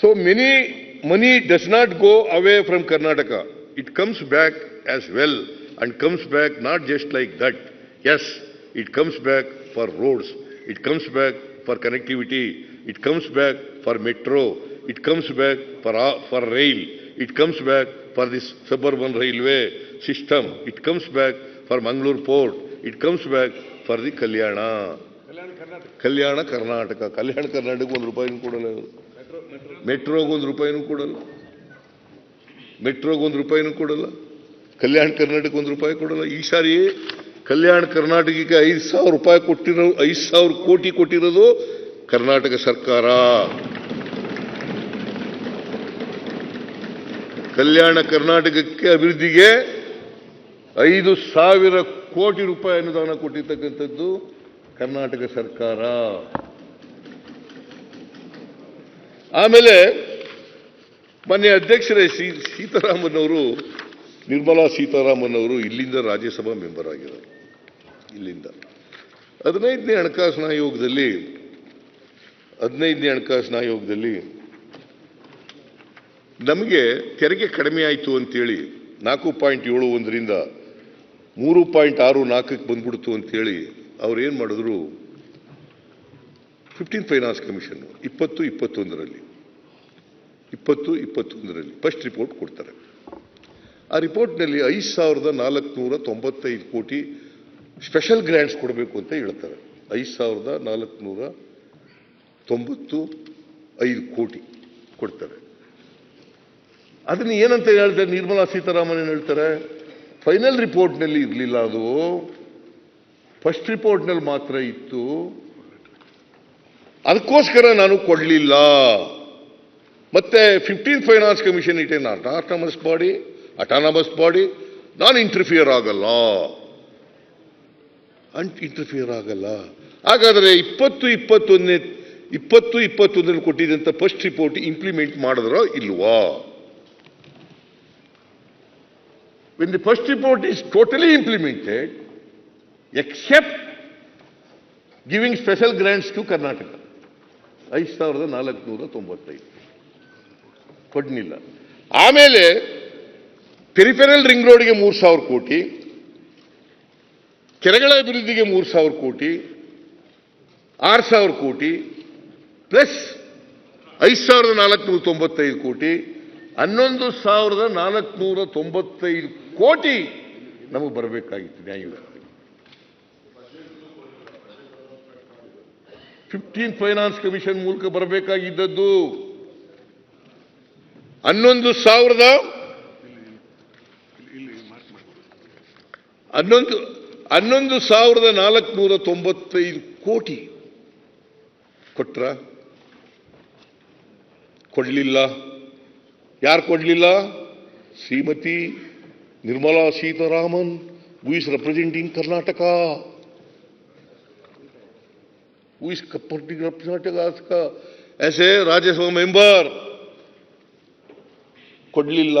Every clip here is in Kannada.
So many money does not go away from Karnataka. It comes back as well and comes back not just like that. Yes, it comes back for roads. It comes back for connectivity. It comes back for metro. It comes back for, for rail. It comes back for this suburban railway system. It comes back for Mangalore port. It comes back for the Kalyana. Kalyana Karnataka. Kalyana Karnataka. Kalyana ರೂಪಾಯಿನೂ ಕೊಡಲ್ಲ ಇವರು ಮೆಟ್ರೋಗೆ ಒಂದು ರೂಪಾಯಿನೂ ಕೊಡಲ್ಲ. ಮೆಟ್ರೋಗೊಂದು ರೂಪಾಯಿನೂ ಕೊಡಲ್ಲ. ಕಲ್ಯಾಣ ಕರ್ನಾಟಕ ಒಂದು ರೂಪಾಯಿ ಕೊಡಲ್ಲ. ಈ ಸಾರಿ ಕಲ್ಯಾಣ ಕರ್ನಾಟಕಕ್ಕೆ ಐದು ಸಾವಿರ ರೂಪಾಯಿ ಕೊಟ್ಟಿರೋ, ಐದು ಸಾವಿರ ಕೋಟಿ ಕೊಟ್ಟಿರೋದು ಕರ್ನಾಟಕ ಸರ್ಕಾರ. ಕಲ್ಯಾಣ ಕರ್ನಾಟಕಕ್ಕೆ ಅಭಿವೃದ್ಧಿಗೆ ಐದು ಸಾವಿರ ಕೋಟಿ ರೂಪಾಯಿ ಅನುದಾನ ಕೊಟ್ಟಿರ್ತಕ್ಕಂಥದ್ದು ಕರ್ನಾಟಕ ಸರ್ಕಾರ. ಆಮೇಲೆ ಮೊನ್ನೆ ಅಧ್ಯಕ್ಷರೇ ಸಿ ಸೀತಾರಾಮನ್ ಅವರು ನಿರ್ಮಲಾ ಸೀತಾರಾಮನ್ ಅವರು ಇಲ್ಲಿಂದ ರಾಜ್ಯಸಭಾ ಮೆಂಬರ್ ಆಗಿದ್ದಾರೆ ಇಲ್ಲಿಂದ. ಹದಿನೈದನೇ ಹಣಕಾಸಿನ ಆಯೋಗದಲ್ಲಿ, ಹದಿನೈದನೇ ಹಣಕಾಸಿನ ಆಯೋಗದಲ್ಲಿ ನಮಗೆ ತೆರಿಗೆ ಕಡಿಮೆ ಆಯಿತು ಅಂತೇಳಿ ನಾಲ್ಕು ಪಾಯಿಂಟ್ ಏಳು ಒಂದರಿಂದ ಮೂರು ಪಾಯಿಂಟ್ ಆರು ನಾಲ್ಕಕ್ಕೆ ಬಂದ್ಬಿಡ್ತು ಅಂತೇಳಿ ಅವ್ರು ಏನು ಮಾಡಿದ್ರು? ಫಿಫ್ಟೀನ್ ಫೈನಾನ್ಸ್ ಕಮಿಷನ್, ಇಪ್ಪತ್ತು, ಇಪ್ಪತ್ತೊಂದರಲ್ಲಿ. ಇಪ್ಪತ್ತು, ಇಪ್ಪತ್ತೊಂದರಲ್ಲಿ. ಫಸ್ಟ್ ರಿಪೋರ್ಟ್ ಕೊಡ್ತಾರೆ. ಆ ರಿಪೋರ್ಟ್ನಲ್ಲಿ ಐದು ಸಾವಿರದ ನಾಲ್ಕುನೂರ ತೊಂಬತ್ತೈದು ಕೋಟಿ ಸ್ಪೆಷಲ್ ಗ್ರ್ಯಾಂಟ್ಸ್ ಕೊಡಬೇಕು ಅಂತ ಹೇಳ್ತಾರೆ. ಐದು ಸಾವಿರದ ನಾಲ್ಕುನೂರ ತೊಂಬತ್ತು ಐದು ಕೋಟಿ ಕೊಡ್ತಾರೆ. ಅದನ್ನ ಏನಂತ ಹೇಳ್ತಾರೆ ನಿರ್ಮಲಾ ಸೀತಾರಾಮನ್ ಏನು ಹೇಳ್ತಾರೆ ಫೈನಲ್ ರಿಪೋರ್ಟ್ನಲ್ಲಿ ಇರಲಿಲ್ಲ ಅದು. ಫಸ್ಟ್ ರಿಪೋರ್ಟ್ನಲ್ಲಿ ಮಾತ್ರ ಇತ್ತು. ಅದಕ್ಕೋಸ್ಕರ ನಾನು ಕೊಡಲಿಲ್ಲ. ಮತ್ತೆ ಫಿಫ್ಟೀನ್ ಫೈನಾನ್ಸ್ ಕಮಿಷನ್ ಇಟ್ ಏನು ಅಟಾನಮಸ್ ಬಾಡಿ ಅಟಾನಮಸ್ ಬಾಡಿ ನಾನು ಇಂಟರ್ಫಿಯರ್ ಆಗಲ್ಲ. ಅಂಟ್ ಇಂಟರ್ಫಿಯರ್ ಆಗಲ್ಲ. ಹಾಗಾದರೆ ಇಪ್ಪತ್ತು ಇಪ್ಪತ್ತೊಂದನೇ ಇಪ್ಪತ್ತು ಇಪ್ಪತ್ತೊಂದರಲ್ಲಿ ಕೊಟ್ಟಿದ್ದಂಥ ಫಸ್ಟ್ ರಿಪೋರ್ಟ್ ಇಂಪ್ಲಿಮೆಂಟ್ ಮಾಡಿದ್ರೋ ಇಲ್ವಾ? When the first report is totally implemented, except giving special grants to Karnataka. ಐದು ಸಾವಿರದ ನಾಲ್ಕುನೂರ ತೊಂಬತ್ತೈದು. ಕೊಡ್ಲಿಲ್ಲ. ಆಮೇಲೆ ಪೆರಿಫೆರಲ್ ರಿಂಗ್ ರೋಡ್ಗೆ ಮೂರು ಸಾವಿರ ಕೋಟಿ, ಕೆರೆಗಳ ಅಭಿವೃದ್ಧಿಗೆ ಮೂರು ಸಾವಿರ ಕೋಟಿ, ಆರು ಸಾವಿರ ಕೋಟಿ ಪ್ಲಸ್ ಐದು ಸಾವಿರದ ನಾಲ್ಕುನೂರ ತೊಂಬತ್ತೈದು ಕೋಟಿ, ಹನ್ನೊಂದು ಸಾವಿರದ ನಾಲ್ಕುನೂರ ತೊಂಬತ್ತೈದು ಕೋಟಿ ನಮಗೆ ಬರಬೇಕಾಗಿತ್ತು ನ್ಯಾಯವ್ಯಾಪ್ತಿ ಫಿಫ್ಟೀನ್ ಫೈನಾನ್ಸ್ ಕಮಿಷನ್ ಮೂಲಕ ಬರಬೇಕಾಗಿದ್ದದ್ದು. ಹನ್ನೊಂದು ಸಾವಿರದ ಹನ್ನೊಂದು ಹನ್ನೊಂದು ಸಾವಿರದ ನಾಲ್ಕುನೂರ ತೊಂಬತ್ತೈದು ಕೋಟಿ ಕೊಟ್ರ? ಕೊಡ್ಲಿಲ್ಲ. ಯಾರು ಕೊಡ್ಲಿಲ್ಲ? Shrimati Nirmala Sitharaman who is representing Karnataka who is Karnataka as a Rajya Sabha member ಕೊಡ್ಲಿಲ್ಲ.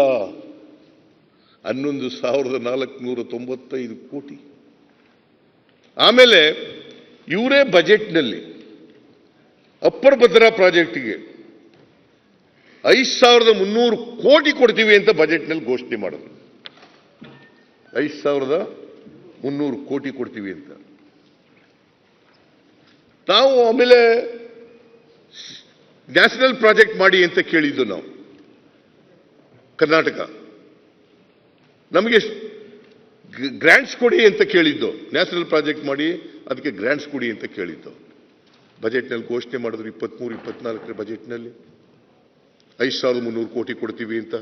ಹನ್ನೊಂದು ಸಾವಿರದ ನಾಲ್ಕುನೂರ ತೊಂಬತ್ತೈದು ಕೋಟಿ. ಆಮೇಲೆ ಇವರೇ ಬಜೆಟ್ನಲ್ಲಿ ಅಪ್ಪರ್ ಭದ್ರಾ ಪ್ರಾಜೆಕ್ಟ್ಗೆ ಐದು ಸಾವಿರದ ಮುನ್ನೂರು ಕೋಟಿ ಕೊಡ್ತೀವಿ ಅಂತ ಬಜೆಟ್ನಲ್ಲಿ ಘೋಷಣೆ ಮಾಡಿದ್ರು. ಐದು ಸಾವಿರದ ಮುನ್ನೂರು ಕೋಟಿ ಕೊಡ್ತೀವಿ ಅಂತ. ನಾವು ಆಮೇಲೆ ನ್ಯಾಷನಲ್ ಪ್ರಾಜೆಕ್ಟ್ ಮಾಡಿ ಅಂತ ಕೇಳಿದ್ದು ನಾವು. ಕರ್ನಾಟಕ. ನಮಗೆ ಗ್ರ್ಯಾಂಟ್ಸ್ ಕೊಡಿ ಅಂತ ಕೇಳಿದ್ದು. ನ್ಯಾಷನಲ್ ಪ್ರಾಜೆಕ್ಟ್ ಮಾಡಿ, ಅದಕ್ಕೆ ಗ್ರ್ಯಾಂಟ್ಸ್ ಕೊಡಿ ಅಂತ ಕೇಳಿದ್ದು. ಬಜೆಟ್ನಲ್ಲಿ ಘೋಷಣೆ ಮಾಡಿದ್ರು ಇಪ್ಪತ್ಮೂರು, ಇಪ್ಪತ್ನಾಲ್ಕರ ಬಜೆಟ್ನಲ್ಲಿ ಐದು ಸಾವಿರದ ಮುನ್ನೂರು ಕೋಟಿ ಕೊಡ್ತೀವಿ ಅಂತ.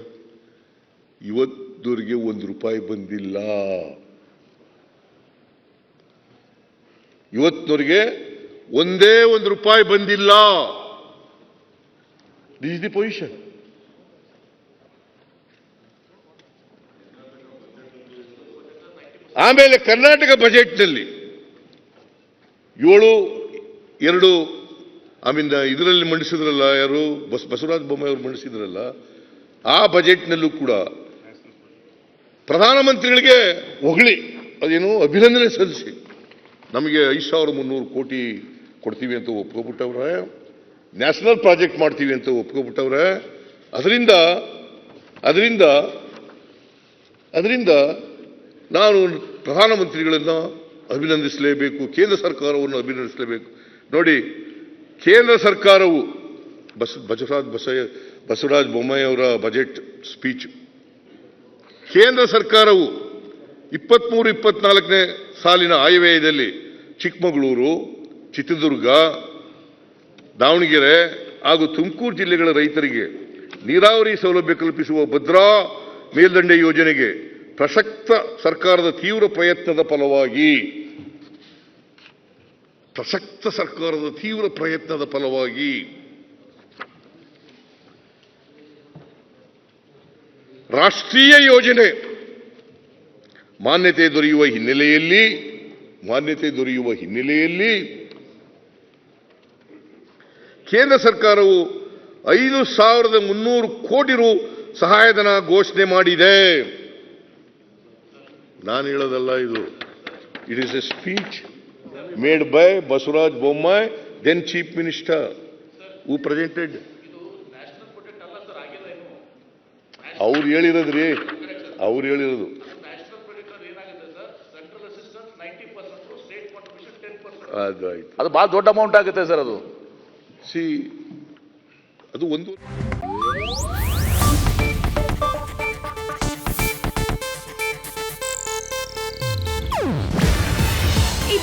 ಇವತ್ತವರೆಗೆ ಒಂದು ರೂಪಾಯಿ ಬಂದಿಲ್ಲ. ಇವತ್ತಿನವರೆಗೆ ಒಂದೇ ಒಂದು ರೂಪಾಯಿ ಬಂದಿಲ್ಲ. ದಿಸ್ ದಿ ಪೊಸಿಷನ್ ಆಮೇಲೆ ಕರ್ನಾಟಕ ಬಜೆಟ್ನಲ್ಲಿ ಏಳು, ಎರಡು ಐ ಮೀನ್ ಇದರಲ್ಲಿ ಮಂಡಿಸಿದ್ರಲ್ಲ ಯಾರು? ಬಸ್, ಬಸವರಾಜ ಬೊಮ್ಮಾಯಿ ಅವರು ಮಂಡಿಸಿದ್ರಲ್ಲ, ಆ ಬಜೆಟ್ನಲ್ಲೂ ಕೂಡ ಪ್ರಧಾನಮಂತ್ರಿಗಳಿಗೆ ಹೊಗಳಿ, ಅದೇನು ಅಭಿನಂದನೆ ಸಲ್ಲಿಸಿ. ನಮಗೆ ಐದು ಸಾವಿರ ಮುನ್ನೂರು ಕೋಟಿ ಕೊಡ್ತೀವಿ ಅಂತ ಒಪ್ಕೊಬಿಟ್ಟವ್ರೆ, ನ್ಯಾಷನಲ್ ಪ್ರಾಜೆಕ್ಟ್ ಮಾಡ್ತೀವಿ ಅಂತ ಒಪ್ಕೊಬಿಟ್ಟವ್ರೆ, ಅದರಿಂದ ಅದರಿಂದ ಅದರಿಂದ ನಾನು ಪ್ರಧಾನಮಂತ್ರಿಗಳನ್ನು ಅಭಿನಂದಿಸಲೇಬೇಕು, ಕೇಂದ್ರ ಸರ್ಕಾರವನ್ನು ಅಭಿನಂದಿಸಲೇಬೇಕು. ನೋಡಿ, ಕೇಂದ್ರ ಸರ್ಕಾರವು ಬಸ್, ಬಸವರಾಜ್ ಬಸಯ್ಯ ಬಸವರಾಜ ಬೊಮ್ಮಾಯಿ ಅವರ ಬಜೆಟ್ ಸ್ಪೀಚ್. ಕೇಂದ್ರ ಸರ್ಕಾರವು ಇಪ್ಪತ್ಮೂರು, ಇಪ್ಪತ್ನಾಲ್ಕನೇ ಸಾಲಿನ ಆಯವ್ಯಯದಲ್ಲಿ ಚಿಕ್ಕಮಗಳೂರು, ಚಿತ್ರದುರ್ಗ, ದಾವಣಗೆರೆ ಹಾಗೂ ತುಮಕೂರು ಜಿಲ್ಲೆಗಳ ರೈತರಿಗೆ ನೀರಾವರಿ ಸೌಲಭ್ಯ ಕಲ್ಪಿಸುವ ಭದ್ರಾ ಮೇಲ್ದಂಡೆ ಯೋಜನೆಗೆ ಪ್ರಸಕ್ತ ಸರ್ಕಾರದ ತೀವ್ರ ಪ್ರಯತ್ನದ ಫಲವಾಗಿ, ಪ್ರಸಕ್ತ ಸರ್ಕಾರದ ತೀವ್ರ ಪ್ರಯತ್ನದ ಫಲವಾಗಿ ರಾಷ್ಟ್ರೀಯ ಯೋಜನೆ ಮಾನ್ಯತೆ ದೊರೆಯುವ ಹಿನ್ನೆಲೆಯಲ್ಲಿ, ಮಾನ್ಯತೆ ದೊರೆಯುವ ಹಿನ್ನೆಲೆಯಲ್ಲಿ ಕೇಂದ್ರ ಸರ್ಕಾರವು ಐದು ಸಾವಿರದ ಮುನ್ನೂರು ಕೋಟಿ ರು ಸಹಾಯಧನ ಘೋಷಣೆ ಮಾಡಿದೆ. ನಾನು ಹೇಳೋದಲ್ಲ ಇದು. It is a speech made by Basavaraj Bommai then chief minister who presented ಅವ್ರು ಹೇಳಿರೋದ್ರಿ ಅವ್ರು ಹೇಳಿರೋದು. ಅದು ಆಯ್ತು. ಅದು ಭಾಳ ದೊಡ್ಡ ಅಮೌಂಟ್ ಆಗುತ್ತೆ ಸರ್ ಅದು. ಸಿ ಅದು ಒಂದು